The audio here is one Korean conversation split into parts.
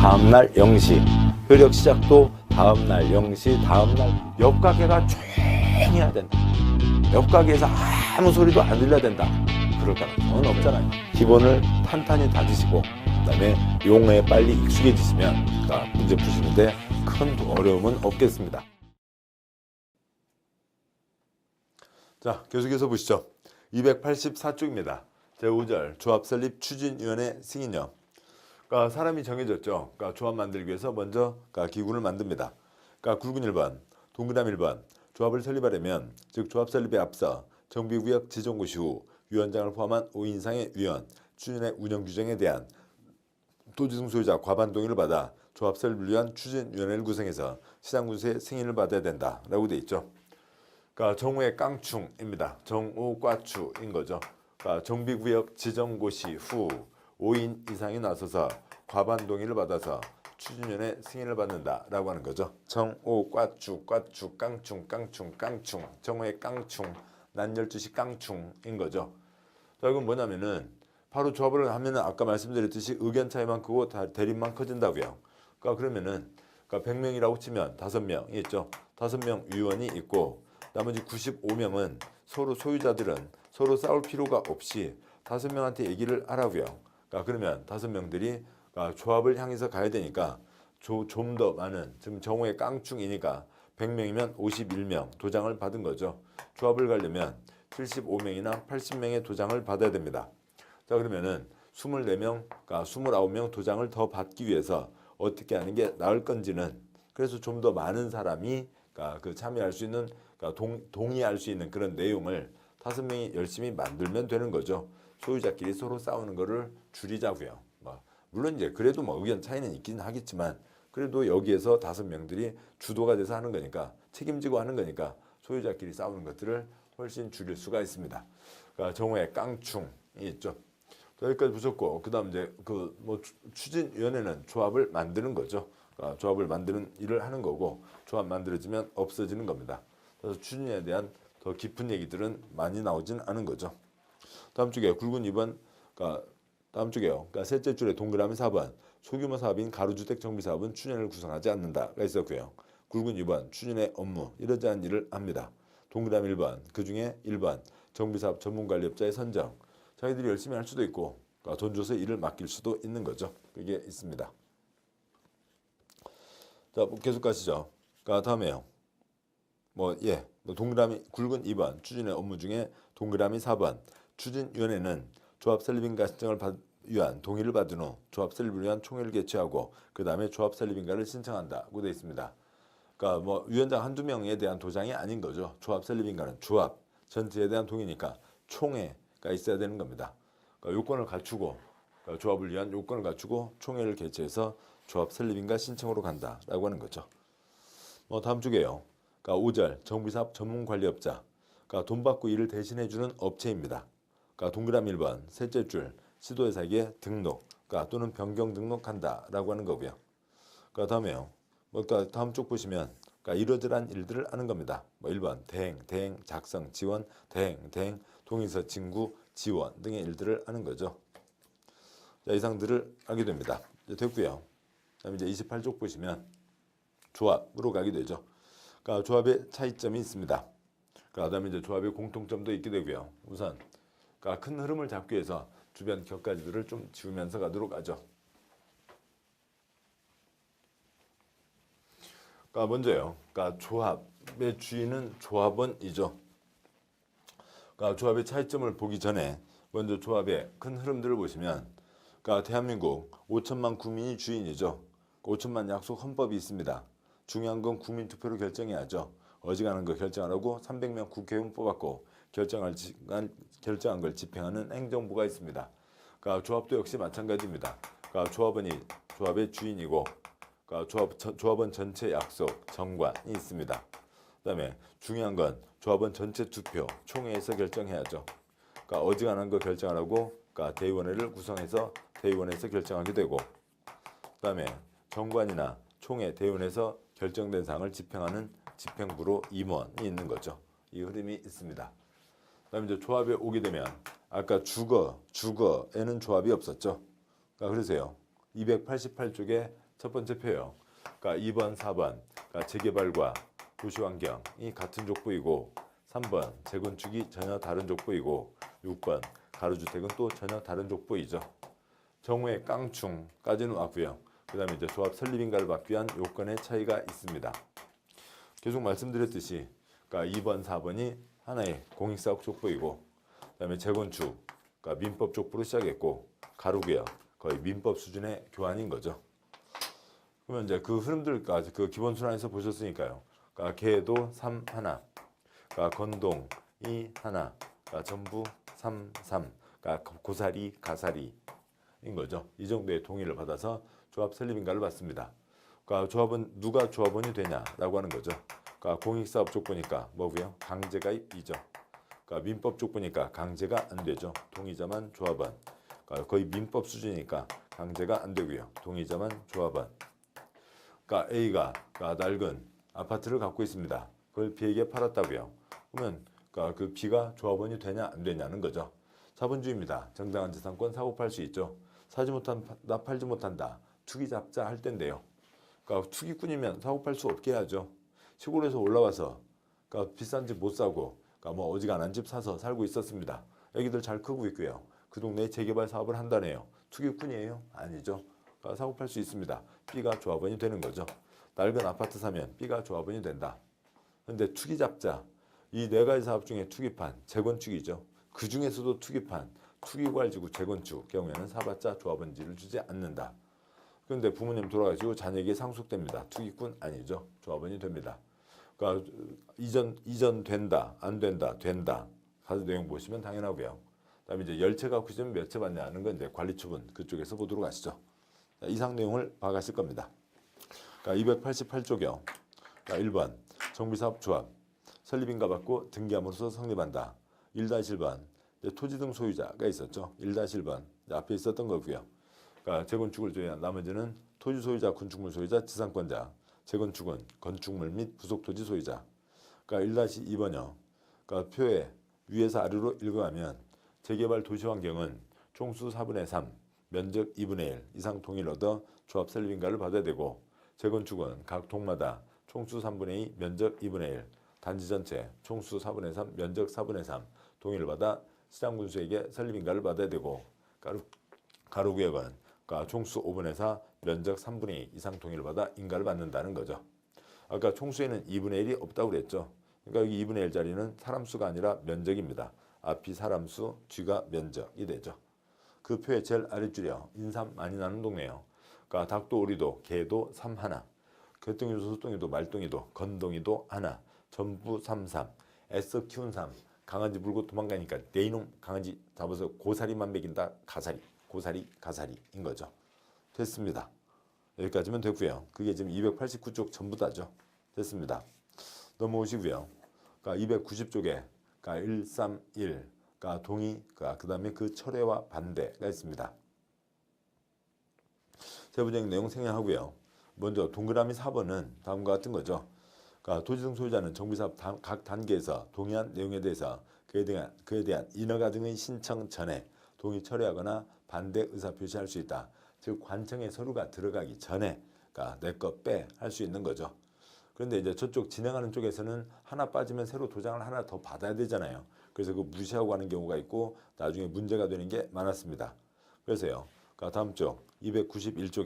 다음날 0시. 효력 시작도 다음날 0시 다음날 옆 가게가 조용해야 된다. 옆 가게에서 아무 소리도 안 들려야 된다. 그럴 가능성은 없잖아요. 기본을 탄탄히 다지시고 그다음에 용어에 빨리 익숙해지시면 그러니까 문제 푸시는데 큰 어려움은 없겠습니다. 자 계속해서 보시죠. 284쪽입니다. 제5절 조합 설립 추진위원회 승인령 그러니까 사람이 정해졌죠. 그러니까 조합 만들기 위해서 먼저 그러니까 기구를 만듭니다. 그러니까 굵은 1번, 동그란 1번 조합을 설립하려면 즉 조합 설립에 앞서 정비구역 지정 고시 후 위원장을 포함한 5인 이상의 위원, 추진의 운영 규정에 대한 토지승 소유자 과반 동의를 받아 조합 설립을 위한 추진위원회를 구성해서 시장군수의 승인을 받아야 된다라고 돼 있죠. 그러니까 정우의 깡충입니다. 정우과추인 거죠. 그러니까 정비구역 지정고시 후 5인 이상이 나서서 과반 동의를 받아서 추진위원회 승인을 받는다라고 하는 거죠. 정오 꽈추 꽈추 깡충 깡충 깡충 정오의 깡충 난 12시 깡충인 거죠. 자 이건 뭐냐면은 바로 조합을 하면은 아까 말씀드렸듯이 의견 차이만 크고 다 대립만 커진다고요. 그러니까 그러면은 그러니까 100명이라고 치면 5명이 있죠. 5명 위원이 있고 나머지 95명은 서로 소유자들은 서로 싸울 필요가 없이 5명한테 얘기를 하라고요. 그러니까 그러면 다섯 명들이 그러니까 조합을 향해서 가야 되니까 좀 더 많은 지금 정오의 깡충이니까 100명이면 51명 도장을 받은 거죠. 조합을 가려면 75명이나 80명의 도장을 받아야 됩니다. 자 그러면은 24명, 그러니까 29명 도장을 더 받기 위해서 어떻게 하는 게 나을 건지는 그래서 좀 더 많은 사람이 그러니까 그 참여할 수 있는 그러니까 동, 동의할 수 있는 그런 내용을 다섯 명이 열심히 만들면 되는 거죠. 소유자끼리 서로 싸우는 거를 줄이자고요. 뭐 물론 이제 그래도 뭐 의견 차이는 있긴 하겠지만 그래도 여기에서 다섯 명들이 주도가 돼서 하는 거니까 책임지고 하는 거니까 소유자끼리 싸우는 것들을 훨씬 줄일 수가 있습니다. 그러니까 정오의 깡충이 있죠. 여기까지 보셨고 그다음 이제 그 뭐 추진위원회는 조합을 만드는 거죠. 그러니까 조합을 만드는 일을 하는 거고 조합 만들어지면 없어지는 겁니다. 그래서 추진에 대한 더 깊은 얘기들은 많이 나오진 않은 거죠. 다음 쪽에 굵은 2번, 그러니까 다음 쪽에요. 그러니까 셋째 줄에 동그라미 4번 소규모 사업인 가로주택 정비 사업은 추진을 구성하지 않는다가 있었고요. 굵은 2번 추진의 업무 이러지 않은 일을 합니다. 동그라미 1번 그 중에 1번 정비사업 전문관리업자의 선정 자기들이 열심히 할 수도 있고 그러니까 돈 줘서 일을 맡길 수도 있는 거죠. 그게 있습니다. 자 계속 가시죠. 그러니까 다음에요. 뭐 예, 뭐 동그라미 굵은 2번 추진의 업무 중에 동그라미 4번 추진위원회는 조합 설립인가 신청을 받, 위한 동의를 받은 후 조합 설립을 위한 총회를 개최하고 그 다음에 조합 설립인가를 신청한다고 되어 있습니다. 그러니까 뭐 위원장 한두 명에 대한 도장이 아닌 거죠. 조합 설립인가는 조합 전체에 대한 동의니까 총회가 있어야 되는 겁니다. 그러니까 요건을 갖추고 그러니까 조합을 위한 요건을 갖추고 총회를 개최해서 조합 설립인가 신청으로 간다라고 하는 거죠. 뭐 다음 주게요. 그러니까 5절 정비사업 전문 관리업자 그러니까 돈 받고 일을 대신해 주는 업체입니다. 그러니까 동그라미 1번 셋째 줄 시도회사에게 등록 그러니까 또는 변경 등록한다라고 하는 거고요. 그러니까 다음에요. 뭐 그러니까 다음 쪽 보시면 그러니까 이러저러한 일들을 하는 겁니다. 뭐 1번 대행, 대행, 작성, 지원, 대행, 대행, 동의서 진구, 지원 등의 일들을 하는 거죠. 자, 이상들을 하게 됩니다. 이제 됐고요. 그다음에 이제 28쪽 보시면 조합으로 가게 되죠. 그러니까 조합의 차이점이 있습니다. 그다음에 이제 조합의 공통점도 있게 되고요. 우선 그러니까 큰 흐름을 잡기 위해서 주변 격가지들을 좀 지우면서 가도록 하죠. 그러니까 먼저요. 그러니까 조합의 주인은 조합원이죠. 그러니까 조합의 차이점을 보기 전에 먼저 조합의 큰 흐름들을 보시면 그러니까 대한민국 5천만 국민이 주인이죠. 5천만 약속 헌법이 있습니다. 중요한 건 국민 투표로 결정해야죠. 어지간한 거 결정하라고 300명 국회의원 뽑았고 결정할 지- 결정한 걸 집행하는 행정부가 있습니다. 그러니까 조합도 역시 마찬가지입니다. 그러니까 조합원이 조합의 주인이고 그러니까 조합 전- 조합원 전체 약속 정관이 있습니다. 그다음에 중요한 건 조합원 전체 투표 총회에서 결정해야죠. 그러니까 어지간한 거 결정하라고 그러니까 대의원회를 구성해서 대의원에서 결정하게 되고 그다음에 정관이나 총회 대의원에서 결정된 사항을 집행하는 집행부로 임원이 있는 거죠. 이 흐름이 있습니다. 그다음에 이제 조합에 오게 되면 아까 주거 주거에는 조합이 없었죠. 그러니까 그러세요. 288쪽의 첫 번째 표요. 그러니까 2번, 4번 그러니까 재개발과 도시환경이 같은 족보이고 3번 재건축이 전혀 다른 족보이고 6번 가로주택은 또 전혀 다른 족보이죠. 정우의 깡충까지는 왔고요. 그 다음에 이제 조합 설립인가를 받기 위한 요건의 차이가 있습니다. 계속 말씀드렸듯이 그러니까 2번, 4번이 하나의 공익사업 족보이고 그다음에 재건축, 그러니까 민법 족보로 시작했고 가로고요. 거의 민법 수준의 교환인 거죠. 그러면 이제 그 흐름들까지 그 기본 순환에서 보셨으니까요. 그러니까 개도 3 하나, 그러니까 건동 2 하나, 그러니까 전부 3 3, 그러니까 고사리 가사리인 거죠. 이 정도의 동의를 받아서 조합 설립인가를 받습니다. 그러니까 조합은 누가 조합원이 되냐라고 하는 거죠. 그러니까 공익사업 족보니까 뭐고요? 강제가입이죠. 그러니까 민법 족보니까 강제가 안 되죠. 동의자만 조합원. 그러니까 거의 민법 수준이니까 강제가 안 되고요. 동의자만 조합원. 그러니까 A가 그러니까 낡은 아파트를 갖고 있습니다. 그걸 B에게 팔았다고요. 그러면 그러니까 그 B가 조합원이 되냐 안 되냐는 거죠. 자본주의입니다. 정당한 재산권 사고 팔 수 있죠. 사지 못한다, 팔지 못한다. 투기 잡자 할 때인데요. 그러니까 투기꾼이면 사고 팔 수 없게 해야죠. 시골에서 올라와서 그러니까 비싼 집 못 사고 그러니까 뭐 어지간한 집 사서 살고 있었습니다. 애기들 잘 크고 있고요. 그 동네에 재개발 사업을 한다네요. 투기꾼이에요? 아니죠. 그러니까 사고 팔 수 있습니다. B가 조합원이 되는 거죠. 낡은 아파트 사면 B가 조합원이 된다. 근데 투기 잡자 이 네 가지 사업 중에 투기판 재건축이죠. 그 중에서도 투기판 투기괄지구 재건축 경우에는 사봤자 조합원지를 주지 않는다. 그런데 부모님 돌아가시고 자녀에게 상속됩니다. 투기꾼 아니죠. 조합원이 됩니다. 그러니까 이전 이전 된다 안 된다 된다 가서 내용 보시면 당연하고요. 그다음에 이제 열채 갖고 있으면 몇채 받냐는 건 이제 관리 처분 그쪽에서 보도록 하시죠. 자, 이상 내용을 봐가실 겁니다. 그러니까 288조경 그러니까 1번 정비사업 조합 설립인가 받고 등기함으로써 성립한다. 1-1번 토지 등 소유자가 있었죠. 1-1번 앞에 있었던 거고요. 그러니까 재건축을 조회한 나머지는 토지 소유자, 건축물 소유자, 지상권자, 재건축은 건축물 및 부속 토지 소유자. 그러니까 1-2번요. 그러니까 표에 위에서 아래로 읽어가면 재개발 도시환경은 총수 4분의 3, 면적 2분의 1 이상 동의를 얻어 조합 설립인가를 받아야 되고 재건축은 각 동마다 총수 3분의 2, 면적 2분의 1, 단지 전체 총수 4분의 3, 면적 4분의 3 동의를 받아 시장군수에게 설립인가를 받아야 되고 가로, 가로구역은 그러니까 총수 5분의 4, 면적 3분의 2 이상 동의를 받아 인가를 받는다는 거죠. 아까 총수에는 2분의 1이 없다고 그랬죠. 그러니까 여기 2분의 1 자리는 사람 수가 아니라 면적입니다. 앞이 사람 수, 뒤가 면적이 되죠. 그 표의 제일 아랫줄이요. 인삼 많이 나는 동네요. 그러니까 닭도 오리도 개도 삼 하나. 개똥이도 소똥이도 말똥이도 건동이도 하나. 전부 삼삼. 애써 키운 삼. 강아지 물고 도망가니까 내 이놈 강아지 잡아서 고사리만 먹인다. 가사리. 고사리 가사리인 거죠. 됐습니다. 여기까지면 됐고요. 그게 지금 289쪽 전부 다죠. 됐습니다. 넘어오시고요. 그러니까 290쪽에 그러니까 131, 그러니까 동의, 그 다음에 그 철회와 반대가 있습니다. 세부적인 내용 생략하고요. 먼저 동그라미 4번은 다음과 같은 거죠. 그러니까 토지등 소유자는 정비사업 단- 각 단계에서 동의한 내용에 대해서 그에 대한, 그에 대한 인허가 등의 신청 전에 동의 철회하거나 반대 의사 표시할 수 있다. 즉 관청에 서류가 들어가기 전에 그러니까 내 거 빼 할 수 있는 거죠. 그런데 이제 저쪽 진행하는 쪽에서는 하나 빠지면 새로 도장을 하나 더 받아야 되잖아요. 그래서 그 무시하고 하는 경우가 있고 나중에 문제가 되는 게 많았습니다. 그래서요. 그러니까 다음 쪽 291쪽에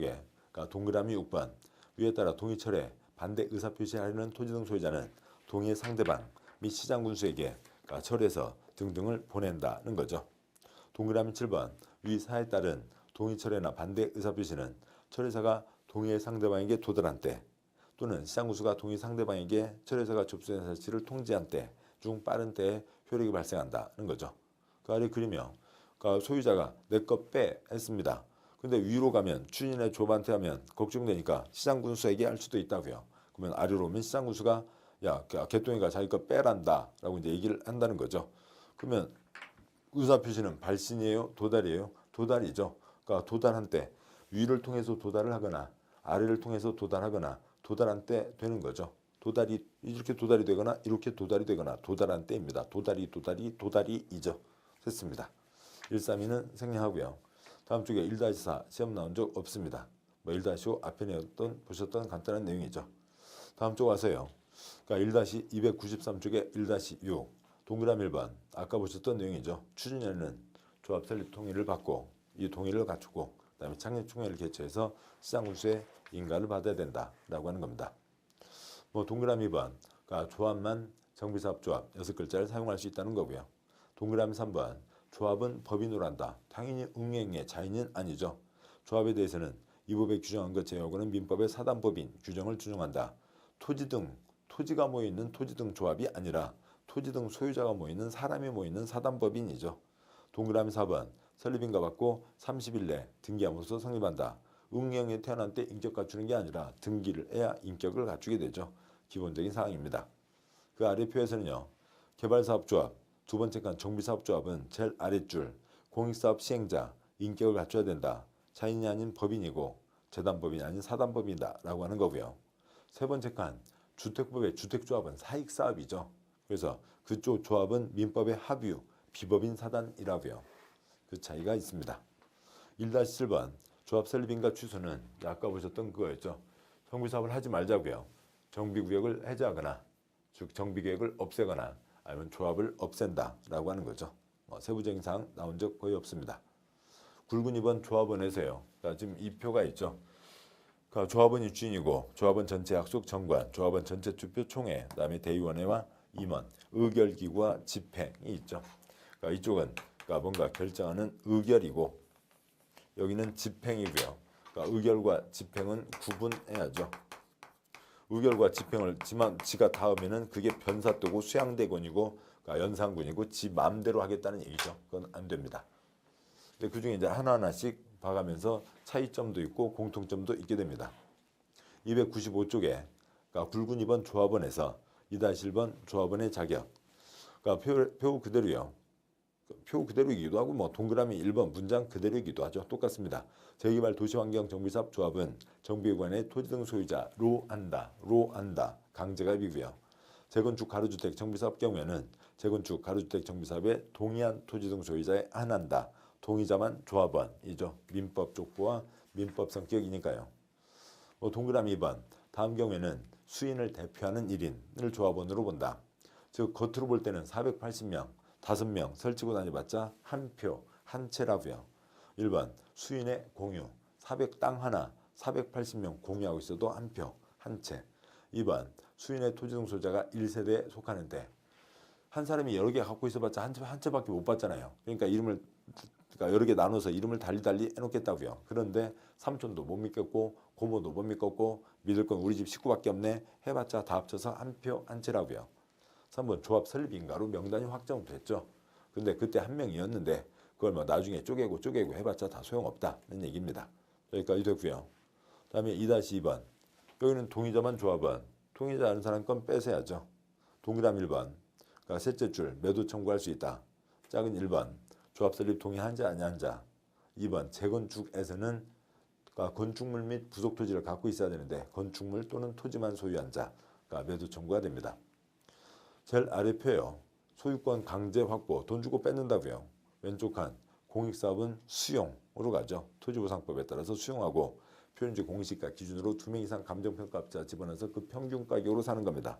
그러니까 동그라미 6번 위에 따라 동의 철회 반대 의사 표시하려는 토지 등 소유자는 동의의 상대방 및 시장 군수에게 그러니까 철회서 등등을 보낸다는 거죠. 동그라미 7번 위 사에 따른 동의 철회나 반대 의사 표시는 철회사가 동의의 상대방에게 도달한 때 또는 시장구수가 동의 상대방에게 철회사가 접수된 사실을 통지한 때 중 빠른 때에 효력이 발생한다는 거죠. 그 아래 그리며 그러니까 소유자가 내 것 빼 했습니다. 근데 위로 가면 추진의 조반테 하면 걱정되니까 시장군수에게 할 수도 있다고요. 그러면 아래로 오면 시장군수가 야 개똥이가 자기 거 빼란다라고 이제 얘기를 한다는 거죠. 그러면 의사 표시는 발신이에요, 도달이에요, 도달이죠. 그러니까 도달한 때 위를 통해서 도달을 하거나 아래를 통해서 도달하거나 도달한 때 되는 거죠. 도달이 이렇게 도달이 되거나 이렇게 도달이 되거나 도달한 때입니다. 도달이 도달이 도달이이죠. 됐습니다. 132는 생략하고요. 다음 쪽에 1-4 시험 나온 적 없습니다. 뭐 1-5 앞에 내었던 보셨던 간단한 내용이죠. 다음 쪽 와서요. 그러니까 1-293쪽에 1-6 동그라미 1번 아까 보셨던 내용이죠. 추진위원회는 조합 설립 동의를 받고 이 동의를 갖추고 그다음에 창립총회를 개최해서 시장 군수의 인가를 받아야 된다라고 하는 겁니다. 뭐 동그라미 2번 그러니까 조합만 정비사업 조합 여섯 글자를 사용할 수 있다는 거고요. 동그라미 3번 조합은 법인으로 한다. 당연히 응행의 자인은 아니죠. 조합에 대해서는 이 법에 규정한 것 제외하고는 민법의 사단법인 규정을 준용한다. 토지 등 토지가 모여 있는 토지 등 조합이 아니라 토지 등 소유자가 모여 있는 사람이 모여 있는 사단법인이죠. 동그라미 4번 설립인가 받고 30일 내 등기함으로써 성립한다. 응행에 태어난 때 인격 갖추는 게 아니라 등기를 해야 인격을 갖추게 되죠. 기본적인 사항입니다. 그 아래 표에서는요. 개발사업조합, 두 번째 칸 정비사업조합은 제일 아랫줄 공익사업 시행자, 인격을 갖춰야 된다. 자인이 아닌 법인이고 재단법인이 아닌 사단법인이다 라고 하는 거고요. 세 번째 칸 주택법의 주택조합은 사익사업이죠. 그래서 그쪽 조합은 민법의 합유, 비법인 사단이라고요. 그 차이가 있습니다. 1-7번 조합 설립인가 취소는 아까 보셨던 그거였죠. 정비사업을 하지 말자고요. 정비구역을 해제하거나 즉 정비계획을 없애거나 아니면 조합을 없앤다라고 하는 거죠. 뭐 세부적인 사항 나온 적 거의 없습니다. 굵은 2번 조합원에서요. 그러니까 지금 이 표가 있죠. 그러니까 조합원이 주인이고 조합원 전체 약속 정관, 조합원 전체 투표 총회, 그다음에 대의원회와 임원, 의결기구와 집행이 있죠. 그러니까 이쪽은 그러니까 뭔가 결정하는 의결이고 여기는 집행이고요. 그러니까 의결과 집행은 구분해야죠. 의결과 집행을 지만 지가 닿으면은 그게 변사또고 수양대군이고 그러니까 연산군이고 지 마음대로 하겠다는 얘기죠. 그건 안 됩니다. 근데 그 중에 이제 하나하나씩 봐가면서 차이점도 있고 공통점도 있게 됩니다. 295쪽에 그러니까 굵은 2번 조합원에서 2-1번 조합원의 자격. 그러니까 표, 표 그대로요. 표 그대로이기도 하고 뭐 동그라미 1번 문장 그대로이기도 하죠. 똑같습니다. 재개발 도시환경 정비사업 조합은 정비관의 토지 등 소유자로 한다. 로 한다. 강제가입이고요. 재건축 가로주택 정비사업 경우에는 재건축 가로주택 정비사업에 동의한 토지 등 소유자에 한한다. 동의자만 조합원이죠. 민법 족보와 민법 성격이니까요. 뭐 동그라미 2번 다음 경우에는 수인을 대표하는 1인을 조합원으로 본다. 즉 겉으로 볼 때는 480명, 5명 설치고 다녀봤자 한 표, 한 채라고요. 1번 수인의 공유, 400땅 하나, 480명 공유하고 있어도 한 표, 한 채. 2번 수인의 토지 등 소유자가 1세대에 속하는데 한 사람이 여러 개 갖고 있어봤자 한, 채, 한 채밖에 못 받잖아요. 그러니까 이름을 그러니까 여러 개 나눠서 이름을 달리 달리 해놓겠다고요. 그런데 삼촌도 못 믿겠고 고모도 못 믿겠고 믿을 건 우리 집 식구밖에 없네 해봤자 다 합쳐서 한 표 한 채라고요. 3번 조합 설립인가로 명단이 확정됐죠. 근데 그때 한 명이었는데 그걸 뭐 나중에 쪼개고 쪼개고 해봤자 다 소용없다는 얘기입니다. 여기까지 됐고요. 다음에 2-2번 여기는 동의자만 조합원 동의자 아는 사람 건 뺏어야죠. 동그라미 1번 그러니까 셋째 줄 매도 청구할 수 있다. 작은 1번 조합 설립 동의한 자 아니한 자 2번 재건축에서는 건축물 및 부속 토지를 갖고 있어야 되는데 건축물 또는 토지만 소유한 자가 매도 청구가 됩니다. 제일 아래 표요. 소유권 강제 확보, 돈 주고 뺏는다고요. 왼쪽 칸 공익사업은 수용으로 가죠. 토지보상법에 따라서 수용하고 표현지 공시가 기준으로 두 명 이상 감정평가업자 집어넣어서 그 평균 가격으로 사는 겁니다.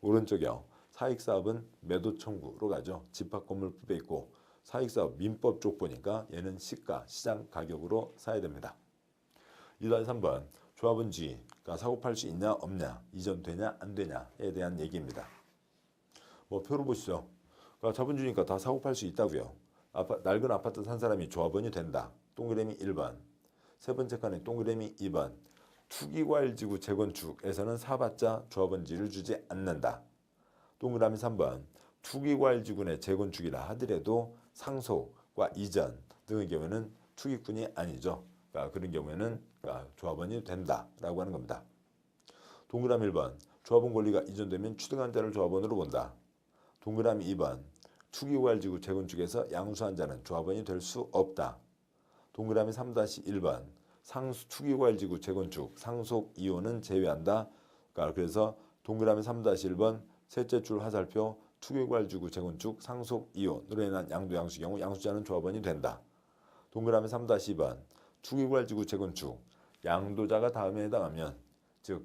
오른쪽이요. 사익사업은 매도 청구로 가죠. 집합 건물 부배 있고 사익사업 민법 쪽 보니까 얘는 시가 시장 가격으로 사야 됩니다. 2-3번 조합은 G 그러니까 사고 팔 수 있냐 없냐 이전되냐 안 되냐에 대한 얘기입니다. 뭐 표로 보시죠. 그러니까 자본주니까 다 사고 팔 수 있다고요. 아파, 낡은 아파트 산 사람이 조합원이 된다. 동그라미 1번. 세 번째 칸에 동그라미 2번. 투기과일지구 재건축에서는 사봤자 조합원지를 주지 않는다. 동그라미 3번. 투기과일지구 내 재건축이라 하더라도 상속과 이전 등의 경우에는 투기꾼이 아니죠. 그러니까 그런 경우에는 그러니까 조합원이 된다라고 하는 겁니다. 동그라미 1번. 조합원 권리가 이전되면 취득한 자를 조합원으로 본다. 동그라미 2번 투기과일지구 재건축에서 양수한 자는 조합원이 될 수 없다. 동그라미 3-1번 상수 투기과일지구 재건축 상속 이혼은 제외한다. 그러니까 그래서 동그라미 3-1번 셋째 줄 화살표 투기과일지구 재건축 상속 이혼으로 인한 양도 양수 경우 양수자는 조합원이 된다. 동그라미 3-2번 투기구할지구 재건축 양도자가 다음에 해당하면 즉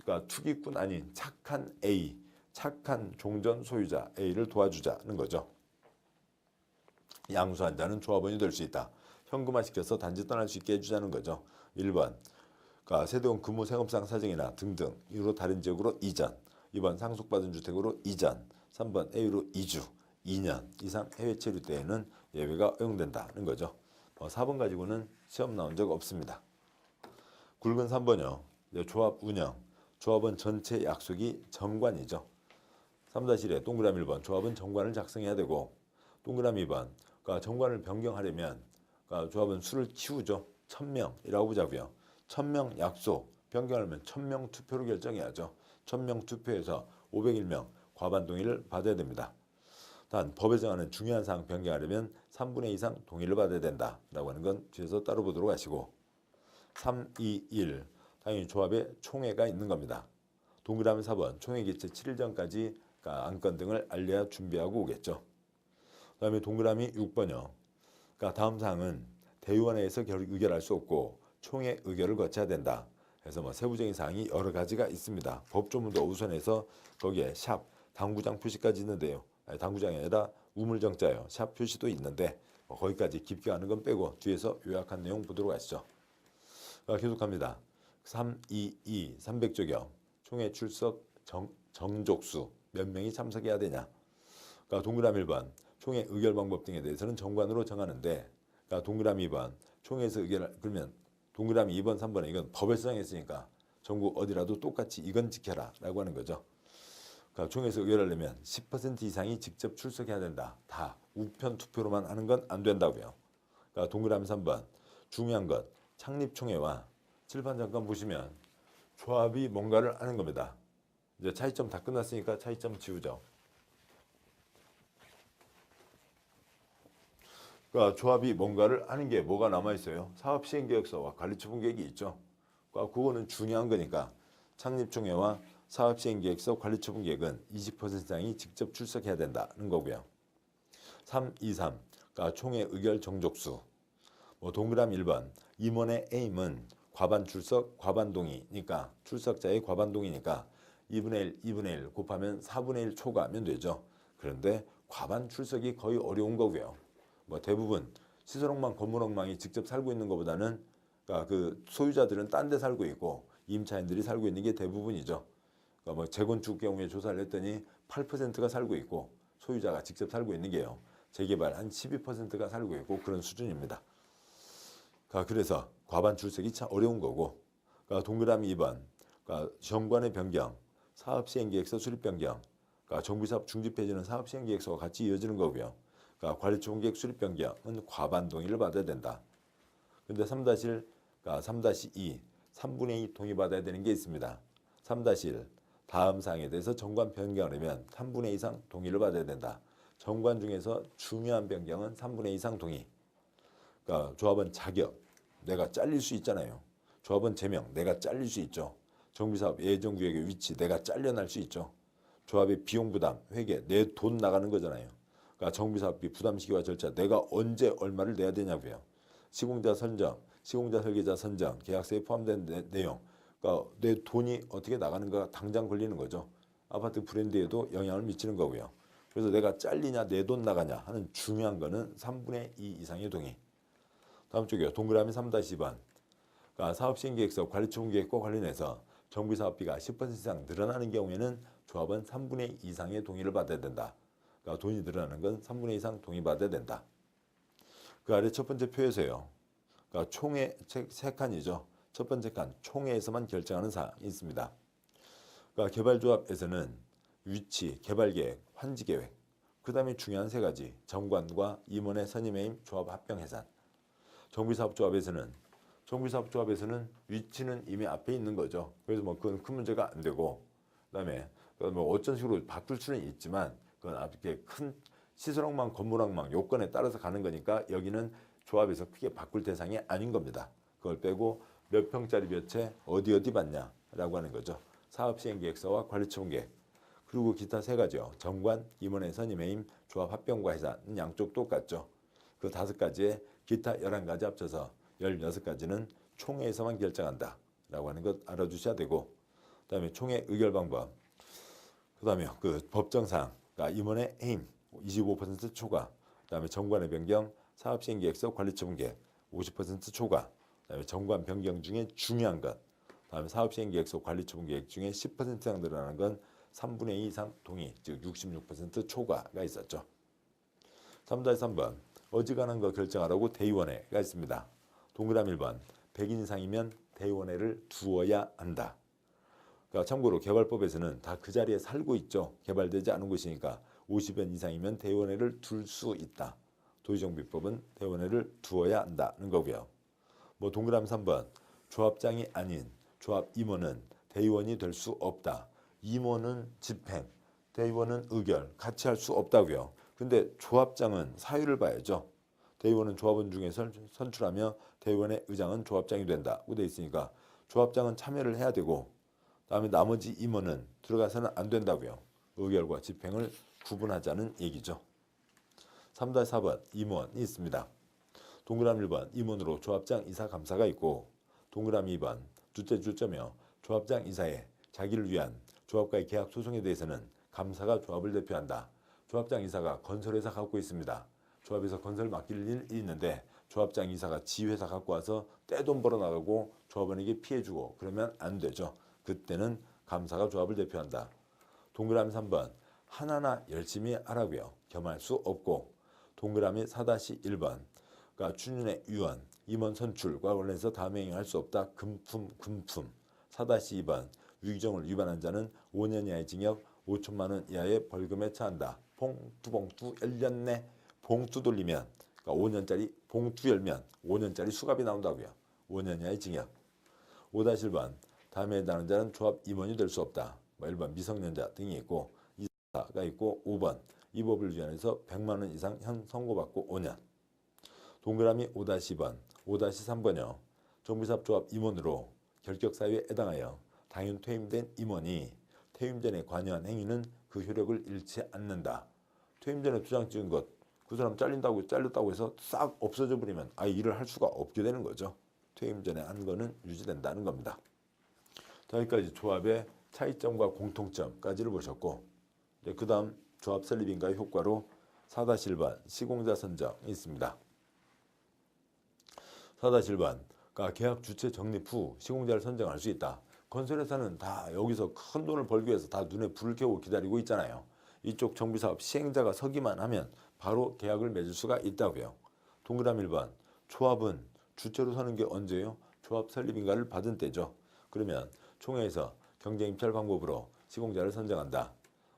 그러니까 투기꾼 아닌 착한 A 착한 종전 소유자 A를 도와주자는 거죠. 양수한 자는 조합원이 될 수 있다. 현금화 시켜서 단지 떠날 수 있게 해주자는 거죠. 1번 그러니까 세대원 근무 생업상 사정이나 등등 이유로 다른 지역으로 이전 2번 상속받은 주택으로 이전 3번 A로 이주 2년 이상 해외 체류 때에는 예외가 허용된다는 거죠. 어, 4번 가지고는 시험 나온 적 없습니다. 굵은 3번이요. 조합 운영. 조합원 전체 약속이 정관이죠. 3-1에 동그라미 1번 조합은 정관을 작성해야 되고 동그라미 2번 그러니까 정관을 변경하려면 그러니까 조합은 수를 키우죠. 1000명이라고 보자고요. 1000명 약속 변경하려면 1000명 투표로 결정해야죠. 1000명 투표에서 501명 과반 동의를 받아야 됩니다. 단 법에 정하는 중요한 사항 변경하려면 3분의 2 이상 동의를 받아야 된다라고 하는 건 뒤에서 따로 보도록 하시고 3, 2, 1 당연히 조합에 총회가 있는 겁니다. 동그라미 4번 총회 개최 7일 전까지 안건 등을 알려야 준비하고 오겠죠. 그 다음에 동그라미 6번이요. 그러니까 다음 사항은 대의원회에서 결- 의결할 수 없고 총회 의결을 거쳐야 된다. 그래서 뭐 세부적인 사항이 여러 가지가 있습니다. 법조문도 우선해서 거기에 샵 당구장 표시까지 있는데요. 당구장이 아니라 우물정자요. 샵 표시도 있는데 뭐 거기까지 깊게 가는 건 빼고 뒤에서 요약한 내용 보도록 하시죠. 아, 계속합니다. 3, 2, 2, 300조경 총회 출석 정, 정족수 몇 명이 참석해야 되냐. 동그라미 1번 총회 의결 방법 등에 대해서는 정관으로 정하는데 동그라미 2번 총회에서 의결 그러면 동그라미 2번 3번에 이건 법에서 정했으니까 전국 어디라도 똑같이 이건 지켜라 라고 하는 거죠. 그러니까 총회에서 의결하려면 10% 이상이 직접 출석해야 된다. 다 우편 투표로만 하는 건 안 된다고요. 그러니까 동그라미 3번 중요한 것 창립 총회와 칠판 잠깐 보시면 조합이 뭔가를 하는 겁니다. 이제 차이점 다 끝났으니까 차이점 지우죠. 그러니까 조합이 뭔가를 하는 게 뭐가 남아 있어요? 사업 시행 계획서와 관리 처분 계획이 있죠. 그러니까 그거는 중요한 거니까 창립 총회와 사업 시행 계획서 관리 처분 계획은 20% 이상이 직접 출석해야 된다는 거고요. 3, 2, 3. 그러니까 총회 의결 정족수. 뭐 동그라미 1번. 임원의 에임은 과반 출석, 과반 동의니까 출석자의 과반 동의니까 2분의 1, 2분의 1 곱하면 4분의 1 초과하면 되죠. 그런데 과반 출석이 거의 어려운 거고요. 뭐 대부분 시설옥망, 건물옥망이 직접 살고 있는 것보다는 그러니까 그 소유자들은 딴 데 살고 있고 임차인들이 살고 있는 게 대부분이죠. 그러니까 뭐 재건축 경우에 조사를 했더니 8%가 살고 있고 소유자가 직접 살고 있는 게요. 재개발 한 12%가 살고 있고 그런 수준입니다. 그러니까 그래서 과반 출석이 참 어려운 거고 그러니까 동그라미 2번 그러니까 정관의 변경, 사업 시행 계획서 수립 변경, 그러니까 정부 사업 중지 폐지는 사업 시행 계획서와 같이 이어지는 거고요. 그러니까 관리 총계획 수립 변경은 과반 동의를 받아야 된다. 근데 3-1, 그러니까 3-2, 3분의 2 동의 받아야 되는 게 있습니다. 3-1 다음 사항에 대해서 정관 변경하려면 3분의 2 이상 동의를 받아야 된다. 정관 중에서 중요한 변경은 3분의 2 이상 동의. 그러니까 조합원 자격, 내가 잘릴 수 있잖아요. 조합원 제명, 내가 잘릴 수 있죠. 정비사업 예정구역의 위치, 내가 잘려날 수 있죠. 조합의 비용 부담, 회계, 내 돈 나가는 거잖아요. 그러니까 정비사업비 부담 시기와 절차, 내가 언제 얼마를 내야 되냐고요. 시공자 선정, 시공자 설계자 선정, 계약서에 포함된 내, 내용, 그러니까 내 돈이 어떻게 나가는가 당장 걸리는 거죠. 아파트 브랜드에도 영향을 미치는 거고요. 그래서 내가 잘리냐 내 돈 나가냐 하는 중요한 거는 3분의 2 이상의 동의. 다음 쪽이요. 동그라미 3-2번. 그러니까 사업시행계획서 관리처분계획과 관련해서 정비사업비가 10% 이상 늘어나는 경우에는 조합은 3분의 2 이상의 동의를 받아야 된다. 그러니까 돈이 늘어나는 건 3분의 2 이상 동의받아야 된다. 그 아래 첫 번째 표에서요. 그러니까 세, 세 칸이죠. 첫 번째 칸 총회에서만 결정하는 사항이 있습니다. 그러니까 개발조합에서는 위치, 개발계획, 환지계획, 그 다음에 중요한 세 가지 정관과 임원의 선임해임, 조합 합병 해산. 정비사업조합에서는 정비사업조합에서는 위치는 이미 앞에 있는 거죠. 그래서 뭐 그건 큰 문제가 안 되고 그다음에 그뭐 어떤 식으로 바꿀 수는 있지만 그건 이렇게 큰 시설항망, 건물항망 요건에 따라서 가는 거니까 여기는 조합에서 크게 바꿀 대상이 아닌 겁니다. 그걸 빼고 몇 평짜리 몇 채 어디 어디 받냐라고 하는 거죠. 사업 시행 계획서와 관리 처분 계획 그리고 기타 세 가지요. 정관, 임원의 선임 해임, 조합 합병과 해산 양쪽 똑같죠. 그 다섯 가지에 기타 11가지 합쳐서 16가지는 총회에서만 결정한다. 라고 하는 것 알아주셔야 되고 그 다음에 총회 의결 방법 그 다음에 그 법정상 그러니까 임원의 해임 25% 초과 그 다음에 정관의 변경 사업시행 계획서 관리처분 계획 50% 초과 그다음에 정관 변경 중에 중요한 것 다음에 사업 시행 계획서 관리 처분 계획 중에 10% 이상 늘어나는 건 3분의 2 이상 동의 즉 66% 초과가 있었죠 3-3번 어지간한 거 결정하라고 대의원회가 있습니다 동그라미 1번 100인 이상이면 대의원회를 두어야 한다 그러니까 참고로 개발법에서는 다 그 자리에 살고 있죠. 개발되지 않은 곳이니까 50연 이상이면 대원회를 둘 수 있다. 도시정비법은 대원회를 두어야 한다는 거고요. 뭐 동그라미 3번 조합장이 아닌 조합 임원은 대의원이 될 수 없다. 임원은 집행, 대의원은 의결 같이 할 수 없다고요. 근데 조합장은 사유를 봐야죠. 대의원은 조합원 중에서 선출하며 대의원의 의장은 조합장이 된다고 돼 있으니까 조합장은 참여를 해야 되고 다음에 나머지 임원은 들어가서는 안 된다고요. 의결과 집행을 구분하자는 얘기죠. 3-4번 임원이 있습니다. 동그라미 1번 임원으로 조합장 이사 감사가 있고 동그라미 2번 주체 줄점며 조합장 이사에 자기를 위한 조합과의 계약 소송에 대해서는 감사가 조합을 대표한다. 조합장 이사가 건설회사 갖고 있습니다. 조합에서 건설 맡길 일이 있는데 조합장 이사가 지 회사 갖고 와서 떼돈 벌어 나가고 조합원에게 피해 주고 그러면 안 되죠. 그때는 감사가 조합을 대표한다. 동그라미 3번 하나하나 열심히 하라고요. 겸할 수 없고 동그라미 4-1번 그러니까 추진의 위원 임원 선출과 관련해서 행위할 수 없다. 금품 금품 4-2번 위규정을 위반한 자는 5년 이하의 징역 5천만 원 이하의 벌금에 처한다. 봉투 봉투 열렸네. 봉투 돌리면 그러니까 5년짜리 봉투 열면 5년짜리 수갑이 나온다고요. 5년 이하의 징역 5-1번 다음에 해당하는 자는 조합 임원이 될 수 없다. 뭐 1번 미성년자 등이 있고 이사가 있고 5번 이 법을 위반해서 100만 원 이상 현 선고받고 5년. 동그라미 5-2번, 5-3번요. 정비사업조합 임원으로 결격사유에 해당하여 당연 퇴임된 임원이 퇴임 전에 관여한 행위는 그 효력을 잃지 않는다. 퇴임 전에 투장 찍은 것, 그 사람 잘린다고 잘렸다고 해서 싹 없어져 버리면 아예 일을 할 수가 없게 되는 거죠. 퇴임 전에 한 거는 유지된다는 겁니다. 자, 여기까지 조합의 차이점과 공통점까지를 보셨고 그 다음 조합 설립인가의 효과로 4-1번 시공자 선정이 있습니다. 4-1번 그러니까 계약 주체 적립 후 시공자를 선정할 수 있다. 건설회사는 다 여기서 큰 돈을 벌기 위해서 다 눈에 불을 켜고 기다리고 있잖아요. 이쪽 정비사업 시행자가 서기만 하면 바로 계약을 맺을 수가 있다고요. 동그라미 1번 조합은 주체로 서는 게 언제요? 조합 설립인가를 받은 때죠. 그러면 총회에서 경쟁 입찰 방법으로 시공자를 선정한다.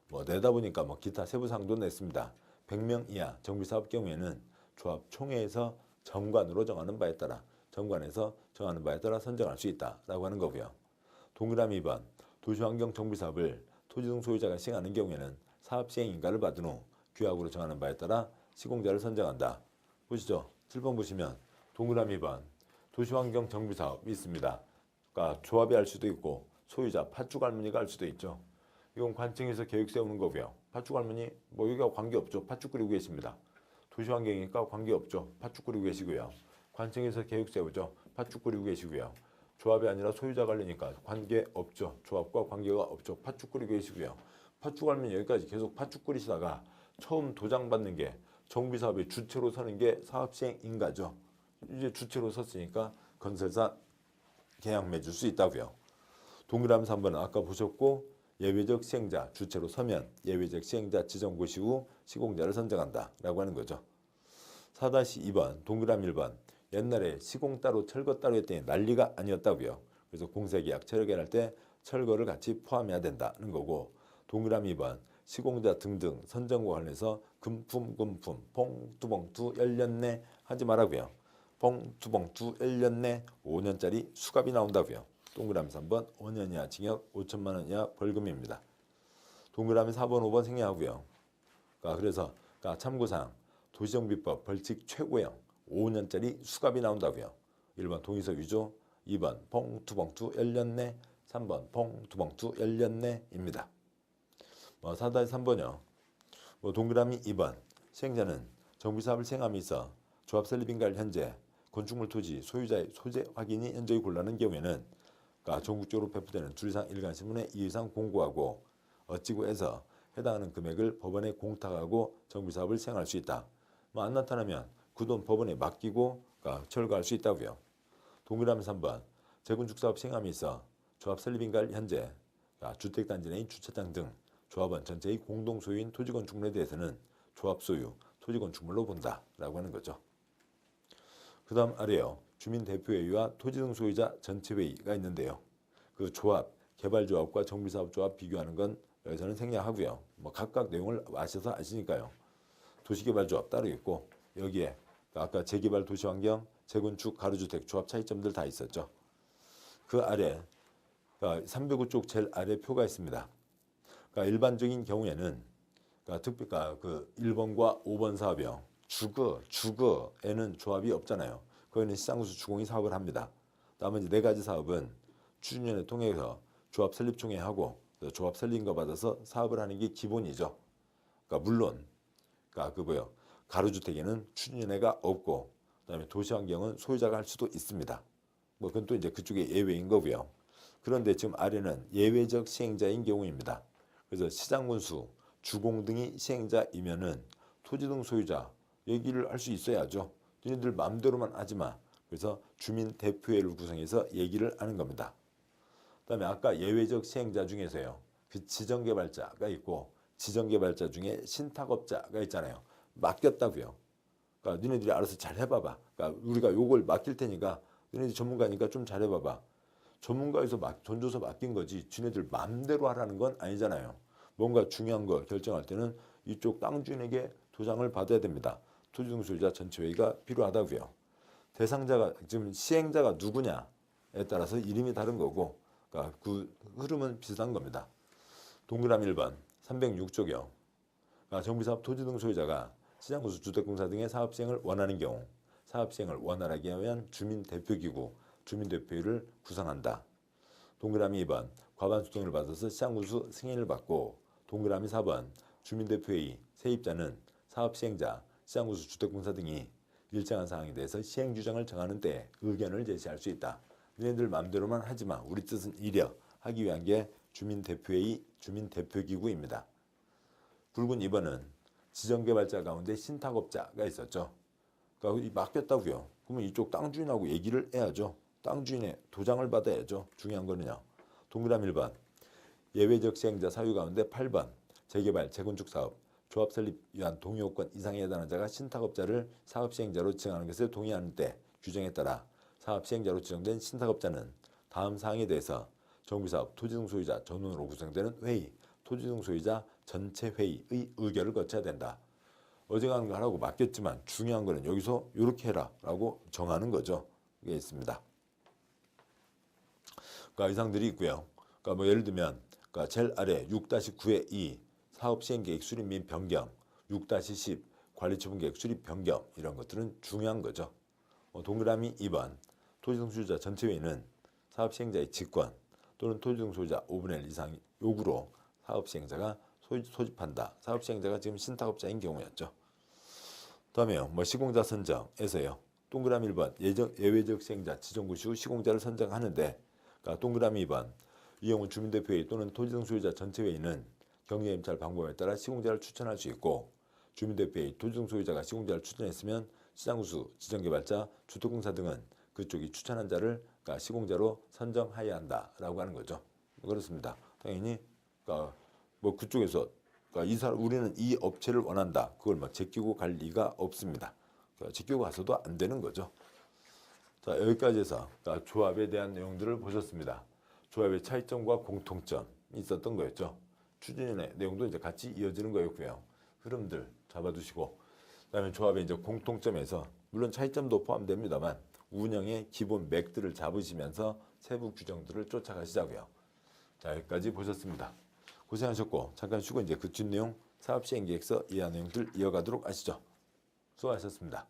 뭐 내다 보니까 뭐 기타 세부 사항도 냈습니다. 100명 이하 정비사업 경우에는 조합 총회에서 정관으로 정하는 바에 따라 정관에서 정하는 바에 따라 선정할 수 있다라고 하는 거고요. 동그라미 2번 도시환경 정비 사업을 토지등 소유자가 시행하는 경우에는 사업 시행 인가를 받은 후 규약으로 정하는 바에 따라 시공자를 선정한다. 보시죠. 7번 보시면 동그라미 2번 도시환경 정비 사업이 있습니다. 그러니까 조합이 할 수도 있고 소유자 팥죽 할머니가 할 수도 있죠. 이건 관청에서 계획 세우는 거고요. 팥죽 할머니 뭐 여기가 관계 없죠. 팥죽 끓이고 계십니다. 도시 환경이니까 관계 없죠. 팥죽 끓이고 계시고요. 관청에서 계획 세우죠. 팥죽 끓이고 계시고요. 조합이 아니라 소유자 관리니까 관계 없죠. 조합과 관계가 없죠. 팥죽 끓이고 계시고요. 팥죽 할머니 여기까지 계속 팥죽 끓이시다가 처음 도장 받는 게 정비사업의 주체로 서는 게 사업시행 인가죠. 이제 주체로 섰으니까 건설사 계약 맺을 수 있다고요. 동그라미 3번은 아까 보셨고 예외적 시행자 주체로 서면 예외적 시행자 지정고시 후 시공자를 선정한다 라고 하는 거죠. 4-2번 동그라미 1번 옛날에 시공 따로 철거 따로 했더니 난리가 아니었다고요. 그래서 공사계약 철거할 때 철거를 같이 포함해야 된다는 거고 동그라미 2번 시공자 등등 선정과 관련해서 금품 금품 봉투봉투 열렸네 하지 말라고요. 봉투봉투 열렸네 5년짜리 수갑이 나온다고요. 동그라미 3번 5년 이하 징역 5천만 원 이하 벌금입니다. 동그라미 4번 5번 생략하고요. 그러니까 그래서 그러니까 참고사항 도시정비법 벌칙 최고형 5년짜리 수갑이 나온다고요. 1번 동의서 위조 2번 봉투봉투 열렸네 3번 봉투봉투 열렸네입니다. 뭐 4-3번이요. 뭐 동그라미 2번 시행자는 정비사업을 시행함에 있어 조합 설립인가를 현재 건축물 토지 소유자의 소재 확인이 현저히 곤란한 경우에는 그러니까 전국적으로 배포되는 주리상 일간 신문에 이 이상 공고하고 어찌고 해서 해당하는 금액을 법원에 공탁하고 정비 사업을 시행할 수 있다. 뭐 안 나타나면 그 돈 법원에 맡기고 그러니까 철거할 수 있다고요. 동일하면 3번 재건축 사업 시행함에 있어 조합 설립인가를 현재 그러니까 주택단지 내인 주차장 등 조합원 전체의 공동 소유인 토지 건축물에 대해서는 조합 소유 토지 건축물로 본다라고 하는 거죠. 그다음 아래요. 주민 대표회의와 토지 등 소유자 전체 회의가 있는데요. 그 조합, 개발조합과 정비사업조합 비교하는 건 여기서는 생략하고요. 뭐 각각 내용을 아셔서 아시니까요. 도시개발조합 따로 있고 여기에 아까 재개발 도시환경, 재건축, 가로주택 조합 차이점들 다 있었죠. 그 아래 305쪽 제일 아래 표가 있습니다. 그러니까 일반적인 경우에는 그러니까 특히 그러니까 그 1번과 5번 사업이요. 주거, 주거에는 조합이 없잖아요. 거기는 시장구수 주공이 사업을 합니다. 나머지 네 가지 사업은 추진위원회 통해서 조합 설립 총회하고 조합 설립인가 받아서 사업을 하는 게 기본이죠. 그러니까 물론 그러니까 그 뭐요 가로주택에는 추진위원회가 없고 그다음에 도시환경은 소유자가 할 수도 있습니다. 뭐 그건 또 이제 그쪽에 예외인 거고요. 그런데 지금 아래는 예외적 시행자인 경우입니다. 그래서 시장군수, 주공 등이 시행자이면은 토지 등 소유자 얘기를 할 수 있어야죠. 너희들 마음대로만 하지 마. 그래서 주민 대표회를 구성해서 얘기를 하는 겁니다. 그다음에 아까 예외적 시행자 중에서요. 그 지정 개발자가 있고 지정 개발자 중에 신탁업자가 있잖아요. 맡겼다고요. 그러니까 너네들이 알아서 잘 해봐봐. 그러니까 우리가 요걸 맡길 테니까 너네들이 전문가니까 좀 잘 해봐봐. 전문가에서 막, 돈 줘서 맡긴 거지. 지네들 마음대로 하라는 건 아니잖아요. 뭔가 중요한 거 결정할 때는 이쪽 땅 주인에게 도장을 받아야 됩니다. 토지등 소유자 전체 회의가 필요하다고요. 대상자가 지금 시행자가 누구냐에 따라서 이름이 다른 거고 그러니까 그 흐름은 비슷한 겁니다. 동그라미 1번 306조경 그러니까 정비사업 토지 등 소유자가 시장구수 주택공사 등의 사업 시행을 원하는 경우 사업 시행을 원활하게 하면 주민대표기구 주민대표회를 구성한다. 동그라미 2번 과반수 등을 받아서 시장구수 승인을 받고 동그라미 4번 주민대표회의 세입자는 사업 시행자 시장구수 주택공사 등이 일정한 사항에 대해서 시행 규정을 정하는 때 의견을 제시할 수 있다. 너희들 마음대로만 하지 마. 우리 뜻은 이려 하기 위한 게 주민대표회의 주민대표기구입니다. 붉은 2번은 지정개발자 가운데 신탁업자가 있었죠. 그러니까 맡겼다고요. 그러면 이쪽 땅 주인하고 얘기를 해야죠. 땅 주인의 도장을 받아야죠. 중요한 거는요. 동그라미 1번 예외적 시행자 사유 가운데 8번 재개발 재건축 사업 조합 설립 위한 동의요건 이상에 해당하는 자가 신탁업자를 사업 시행자로 지정하는 것을 동의하는 때 규정에 따라 사업 시행자로 지정된 신탁업자는 다음 사항에 대해서 정비사업 토지등 소유자 전원으로 구성되는 회의 토지등 소유자 전체 회의의 의결을 거쳐야 된다. 어제가는 거 하라고 맡겼지만 중요한 거는 여기서 이렇게 해라 라고 정하는 거죠. 이게 있습니다. 그러니까 이상들이 있고요. 그러니까 뭐 예를 들면 그러니까 제일 아래 6-9의 2 사업 시행 계획 수립 및 변경, 6-10 관리 처분 계획 수립 변경 이런 것들은 중요한 거죠. 어, 동그라미 2번 토지등 소유자 전체 회의는 사업 시행자의 직권 또는 토지등 소유자 5분의 1 이상 요구로 사업 시행자가 소집한다. 사업 시행자가 지금 신탁업자인 경우였죠. 다음에요. 뭐 시공자 선정에서요. 동그라미 1번 예정, 예외적 시행자 지정구시 후 시공자를 선정하는데 그러니까 동그라미 2번 이 경우 주민대표회의 또는 토지등 소유자 전체회의는 경제임찰 방법에 따라 시공자를 추천할 수 있고 주민대표회의 토지등 소유자가 시공자를 추천했으면 시장구수 지정개발자 주택공사 등은 그쪽이 추천한 자를 그러니까 시공자로 선정하여야 한다라고 하는 거죠. 그렇습니다. 당연히 그러니까 뭐 그쪽에서 그러니까 이 사람 우리는 이 업체를 원한다. 그걸 뭐 제끼고 갈 리가 없습니다. 그러니까 제끼고 가서도 안 되는 거죠. 자 여기까지 해서 그러니까 조합에 대한 내용들을 보셨습니다. 조합의 차이점과 공통점이 있었던 거였죠. 추진의 내용도 이제 같이 이어지는 거였고요. 흐름들 잡아두시고 그다음에 조합의 이제 공통점에서 물론 차이점도 포함됩니다만 운영의 기본 맥들을 잡으시면서 세부 규정들을 쫓아가시자고요. 자 여기까지 보셨습니다. 고생하셨고 잠깐 쉬고 이제 그 뒷내용 사업 시행 계획서 이하 내용들 이어가도록 하시죠. 수고하셨습니다.